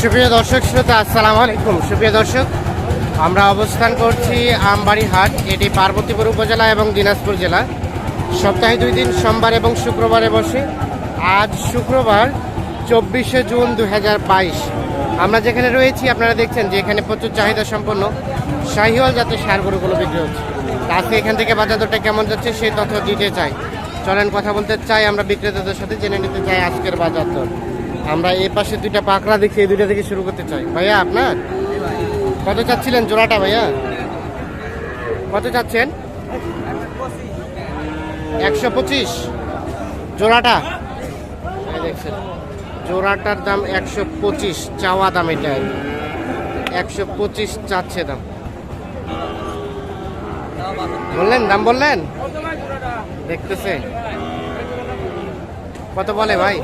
সুপ্রিয় দর্শক, শ্রোতা, আসসালামু আলাইকুম। সুপ্রিয় দর্শক, আমরা অবস্থান করছি আমবাড়ি হাট এটি পার্বতীপুর উপজেলা এবং দিনাজপুর জেলা। সপ্তাহে দুই দিন, সোমবার এবং শুক্রবারে বসে। আজ শুক্রবার, চব্বিশে জুন দু হাজার বাইশ। আমরা যেখানে রয়েছি, আপনারা দেখছেন যে এখানে প্রচুর চাহিদা সম্পন্ন শাহিওয়াল জাতের সার গরুগুলো বিক্রি হচ্ছে। তা আজকে এখান থেকে বাজার দরটা কেমন যাচ্ছে, সেই তথ্য দিতে চাই। চলেন কথা বলতে চাই, আমরা বিক্রেতাদের সাথে জেনে নিতে চাই আজকের বাজার দর আমরা এই পাশে দুইটা পাকড়া দেখি এই দুইটা থেকে শুরু করতে চাই। ভাইয়া, আপনার? কত চাচ্ছিলেন জোড়াটা, ভাইয়া? কত চাচ্ছেন? একশো পঁচিশ। জোড়াটা? দেখছেন, জোড়াটার দাম একশো পঁচিশ, চাওয়া দাম এটা একশো পঁচিশ চাচ্ছে দাম। বললেন দাম বললেন? দেখতেছে কত বলে ভাই?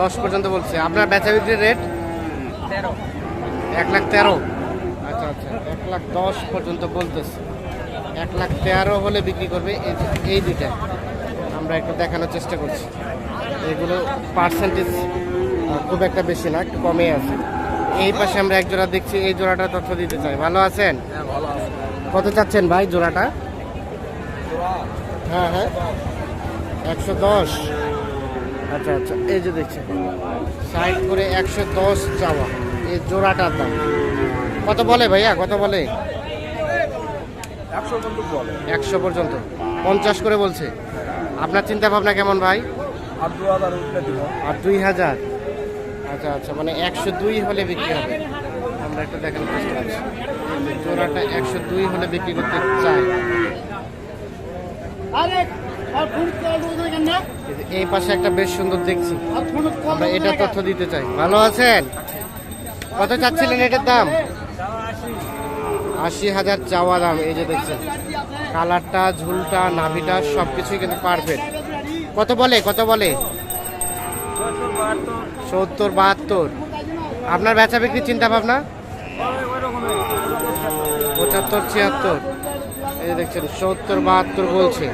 দশ পর্যন্ত বলছে। আপনার বেচা বিক্রির রেট এক লাখ তেরো। আচ্ছা আচ্ছা। এক লাখ দশ পর্যন্ত বলতেছে। এক লাখ তেরো হলে বিক্রি করবে এই এই দুইটা। আমরা একটু দেখানোর চেষ্টা করছি। এগুলো পার্সেন্টেজ খুব একটা বেশি না একটু কমে আছে। এই পাশে আমরা এক জোড়া দেখছি এই জোড়াটা তথ্য দিতে চাই। ভালো আছেন? কত চাচ্ছেন ভাই জোড়াটা? হ্যাঁ হ্যাঁ। একশো দশ। আচ্ছা আচ্ছা এই যে দেখছেন। সাইড করে একশো দশ চাওয়া। এই জোড়াটার দাম। কত বলে ভাইয়া? কত বলে? একশো বন্ধু বলে। একশো পর্যন্ত। পঞ্চাশ করে বলছে। আপনার চিন্তা ভাবনা কেমন ভাই? আর দুই হাজার আচ্ছা আচ্ছা মানে একশো দুই হলে বিক্রি হবে। আমরা একটু করছি। জোড়াটা একশো দুই হলে বিক্রি করতে চাই। এই পাশে একটা বেশ সুন্দর দেখছি। আমরা এটা তথ্য দিতে চাই। ভালো আছেন? কত চাচ্ছিলেন এটার দাম? আশি হাজার চাওয়া দাম এই যে দেখছেন। কালারটা ঝুলটা নাভিটা সব কিছুই কিন্তু পারফেক্ট। কত বলে? কত বলে? সত্তর বাহাত্তর। আপনার বেচা বিক্রির চিন্তা ভাবনা? পঁচাত্তর ছিয়াত্তর। এই যে দেখছেন সত্তর বাহাত্তর বলছে।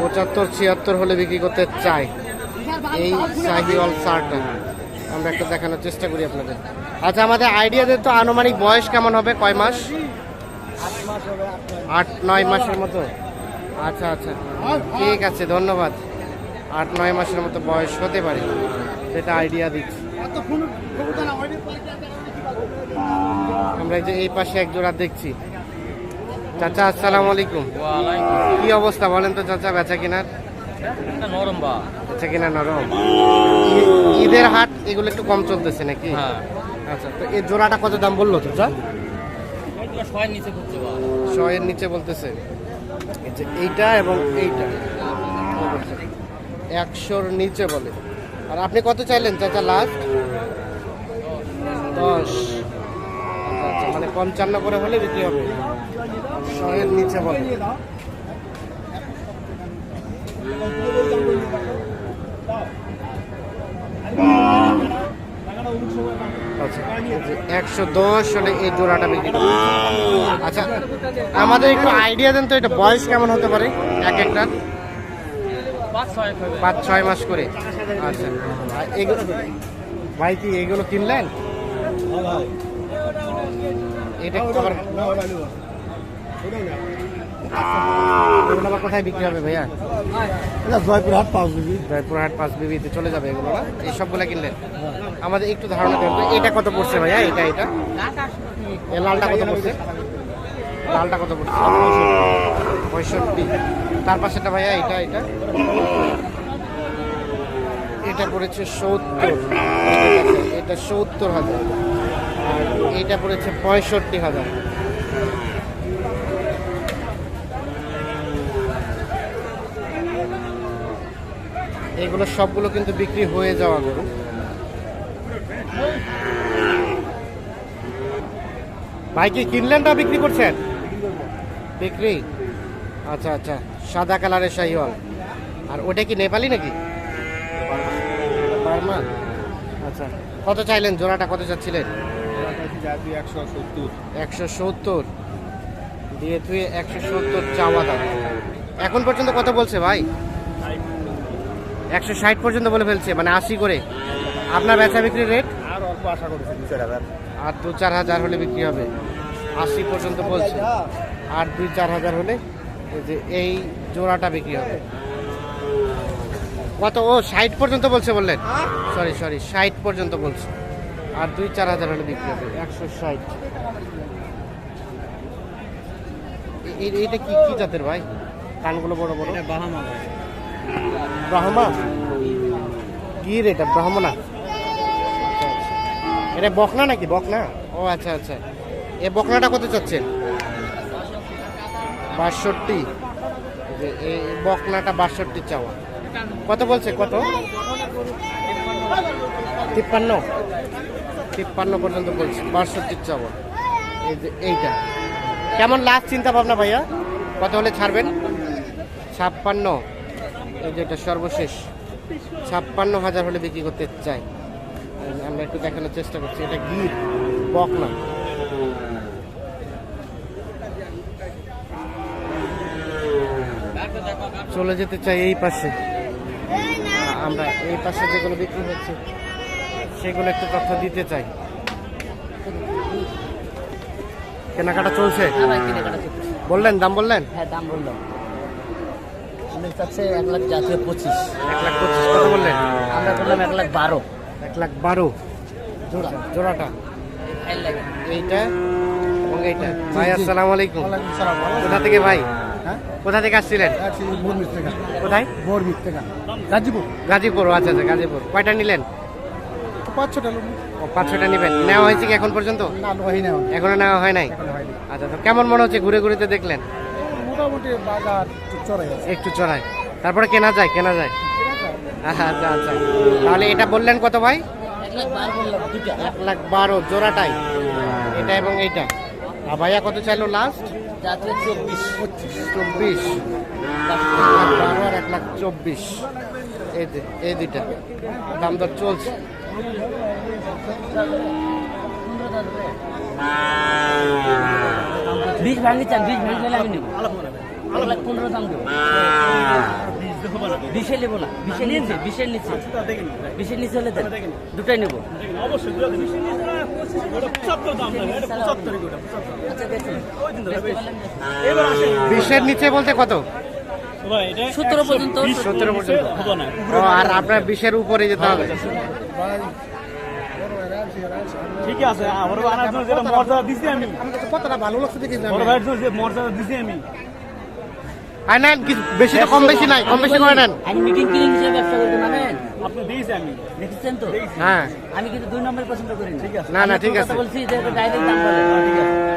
পঁচাত্তর, ছিয়াত্তর হলে বিক্রি করতে চাই। এই সাহিওয়াল সারটা। আমরা একটা দেখানোর চেষ্টা করি আপনাদের। আচ্ছা আমাদের আইডিয়া দেন তো আনুমানিক বয়স কেমন হবে? কয় মাস? আট, নয় মাসের মতো? আচ্ছা আচ্ছা। ঠিক আছে, ধন্যবাদ। আট, নয় মাসের মতো বয়স হতে পারে। সেটা আইডিয়া দিচ্ছি। আমরা এই যে এই পাশে একজোড়া দেখছি। চাচা আসসালামু আলাইকুম। কি অবস্থা বলেন তো চাচা বেচা কিনার? নরম বা। বেচা কিনা নরম। ই- ঈদের হাট এগুলো একটু কম চলতেছে নাকি? হ্যাঁ। আচ্ছা তো এই জোড়াটা কত দাম বলল চাচা? ছয় নিচে করছে বা। শয়ের নিচে বলতেছে। এইটা এবং এইটা। একশোর নিচে বলে। আর আপনি কত চাইলেন চাচা লাস্ট দশ। আচ্ছা আচ্ছা মানে পঞ্চান্ন করে হলে বিক্রি হবে। শয়ের নিচে বলে। আচ্ছা একশো দশ হলে এই জোড়াটা বিক্রি করবে আচ্ছা আমাদের একটু আইডিয়া দেন তো এটা বয়স কেমন হতে পারে? এক একটা? পাঁচ ছয় মাস করে। আচ্ছা এগুলো? ভাই কি এগুলো কিনলেন? এটা এগুলো কোথায় বিক্রি হবে ভাইয়া? এটা জয়পুরহাট পাঁচ দিবি জয়পুরহাট পাঁচ বিবিতে চলে যাবে এগুলো না? এই সবগুলো কিনলেন আমাদের একটু ধারণা এটা কত পড়ছে ভাইয়া? এটা এটা? লালটা কত পড়ছে? লালটা কত পড়ছে? পঁয়ষট্টি। তার পাশেটা ভাইয়া এটা এটা? এটা পড়েছে সত্তর। এটা সত্তর হাজার। আর এটা পড়েছে পঁয়ষট্টি হাজার। এগুলো সবগুলো কিন্তু বিক্রি হয়ে যাওয়া গরু। ভাই কি কিনলেন না বিক্রি করছেন? বিক্রি? আচ্ছা আচ্ছা। সাদা কালারের শাহিওয়াল। আর ওটা কি নেপালি নাকি? আচ্ছা। কত চাইলেন? জোড়াটা কত চাচ্ছিলেন? একশো সত্তর। দিয়ে তুই একশো সত্তর চাওয়া দাম। এখন পর্যন্ত কত বলছে ভাই? একশো ষাট পর্যন্ত বলে ফেলছে মানে আশি করে। আপনার বেচা বিক্রি রেট আর অল্প আশা করেছি দু চার হাজার। আর দু চার হাজার হলে বিক্রি হবে। আশি পর্যন্ত বলছে। আর দুই চার হাজার হলে যে এই জোড়াটা বিক্রি হবে। কত? ও ষাট পর্যন্ত বলছে বললেন? সরি সরি ষাট পর্যন্ত বলছে। আর দুই চার হাজার হলে বিক্রি হবে একশো ষাট। এইটা কি কি জাতের ভাই? কানগুলো বড় বড়। বাহামা ব্রাহ্মা? গির এটা? ব্রাহ্মণা এটা বকনা নাকি? বকনা? ও আচ্ছা আচ্ছা। এ বকনাটা কত চাচ্ছেন? বাষট্টি। যে এই বকনাটা বাষট্টি চাওয়া। কত বলছে? কত? তিপ্পান্ন। তিপ্পান্ন পর্যন্ত বলছে। বাষট্টির চাওয়া। এই যে এইটা। কেমন লাস্ট চিন্তা ভাবনা ভাইয়া? কত হলে ছাড়বেন? ছাপ্পান্ন। এই যে এটা সর্বশেষ ছাপ্পান্ন হাজার হলে বিক্রি করতে চাই। আমরা একটু দেখানোর চেষ্টা করছি এটা গির বক না। চলে যেতে চাই এই পাশে। আমরা এই পাশে যেগুলো বিক্রি হচ্ছে সেগুলো একটু তথ্য দিতে চাই। কেনাকাটা চলছে? বললেন দাম বললেন? হ্যাঁ দাম বললাম চাচ্ছে এক লাখ জাতীয় পঁচিশ। এক লাখ পঁচিশ কত বললেন আমরা বললাম এক লাখ বারো। এক লাখ বারো। জোড়া। জোড়াটা? এইটা এবং এইটা। ভাই আসসালামু আলাইকুম। কোথা থেকে ভাই? হ্যাঁ? কোথা থেকে আসছিলেন? কোথায়? থেকে। গাজীপুর। গাজীপুর আচ্ছা আচ্ছা গাজীপুর। কয়টা নিলেন? পাঁচ ছটা ও পাঁচ ছটা নেবেন। নেওয়া হয়েছে কি এখন পর্যন্ত? না নেওয়া এখনও। নেওয়া হয় নাই? আচ্ছা তো কেমন মনে হচ্ছে ঘুরে ঘুরে দেখলেন? মোটামুটি বাজার চড়াই একটু চড়ায় তারপরে কেনা যায় কেনা যায়? আচ্ছা আচ্ছা আচ্ছা। তাহলে এটা বললেন কত ভাই? এক লাখ বারো বললাম দুটা এক লাখ বারো জোড়াটাই। এটা এবং এইটা। আর ভাইয়া কত চাইলো লাস্ট চব্বিশ। পঁচিশ চব্বিশ লাখ বারো আর এক লাখ চব্বিশ। এই দুইটা। দাম দর চলছে। বিশ ভাঙি চান বিশ ভাঙি আমি নেব। এক লাখ পনেরো দাম দেবো। বিশে নেব না বিশের নিচে বিশের নিচে। বিশের নিচে হলে দুটাই নেব। আচ্ছা বিশের নিচে বলতে কত? সতেরো পর্যন্ত সতেরো পর্যন্ত। আর আপনার বিশের উপরে যেতে হবে। ঠিক আছে। আমার আনার জন্য মর্যাদা দিছি আমি। কতটা ভালো লাগছে মর্যাদা দিছি আমি। আর নেন কিছু বেশি তো কম বেশি নাই কম বেশি করে নেন। আমি মিটিং কিলিং হিসেবে ব্যবসা করতে মানেন আপনি দিয়েছি আমি। দেখেছেন তো? হ্যাঁ। আমি কিন্তু দুই নম্বর পছন্দ করি ঠিক আছে। না, না, ঠিক আছে। বলছি যে ডাইরেক্ট দাম বলে।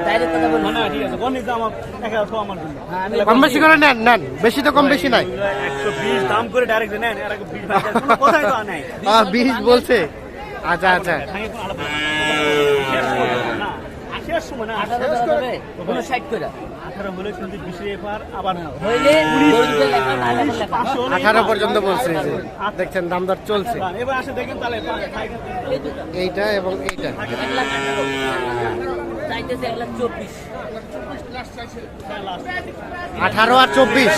ডাইরেক্ট কথা বলি না না ঠিক আছে। গণিত দাম একা তো আমার জন্য। হ্যাঁ কম বেশি করে নেন নেন। বেশি তো কম বেশি নাই। একশো বিশ দাম করে ডাইরেক্ট নেন এর আগে ভাগ কোনো কথাই তো নাই। আহ, বিশ বলছে। আচ্ছা আচ্ছা। শেষ সময় না কোনো করে। আঠারো হলে কিন্তু বিশ আবার হলে আঠারো পর্যন্ত বলছে দেখছেন দাম দর চলছে। এবার আসে দেখেন তাহলে এইটা এবং এইটা। আঠারো আর চব্বিশ।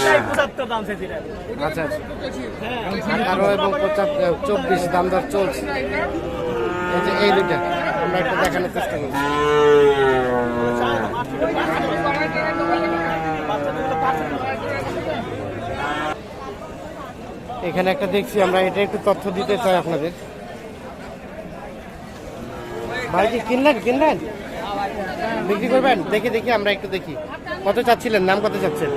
আচ্ছা আচ্ছা। আঠারো এবং চব্বিশ দাম দর চলছে। এই যে এই দুইটা। আমরা একটু দেখানোর চেষ্টা করছি এখানে একটা দেখছি, আমরা এটা একটু তথ্য দিতে চাই আপনাদের। ভাই কি কিনলেন কিনলেন? বিক্রি করবেন? দেখি দেখি, আমরা একটু দেখি। কত চাচ্ছিলেন? নাম কত চাচ্ছেন?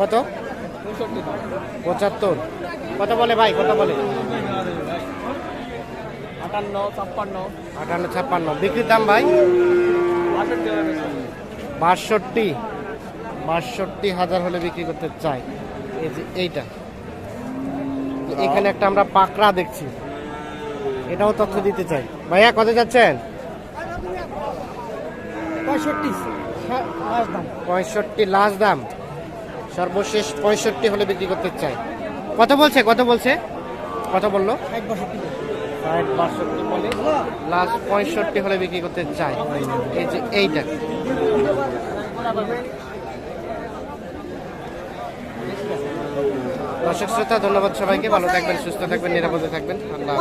কত? পঁচাত্তর। কত বলে ভাই? কত বলে? আটান্ন ছাপ্পান্ন। আটান্ন ছাপ্পান্ন। বিক্রির দাম ভাই? বাষট্টি। বাষট্টি হাজার হলে বিক্রি করতে চাই। এই যে এইটা। এখানে একটা আমরা পাকড়া দেখছি। এটাও তথ্য দিতে চাই। ভাইয়া কত যাচ্ছেন? পঁয়ষট্টি। লাস্ট দাম। পঁয়ষট্টি লাস্ট দাম। সর্বশেষ পঁয়ষট্টি হলে বিক্রি করতে চাই। কত বলছে? কত বলছে? কত বলল? ষাট, বাষট্টি বলে লাস্ট পঁয়ষট্টি হলে বিক্রি করতে চাই। এই যে এইটা। দর্শক শ্রোতা, ধন্যবাদ সবাইকে। ভালো থাকবেন, সুস্থ থাকবেন, নিরাপদে থাকবেন। আল্লাহ।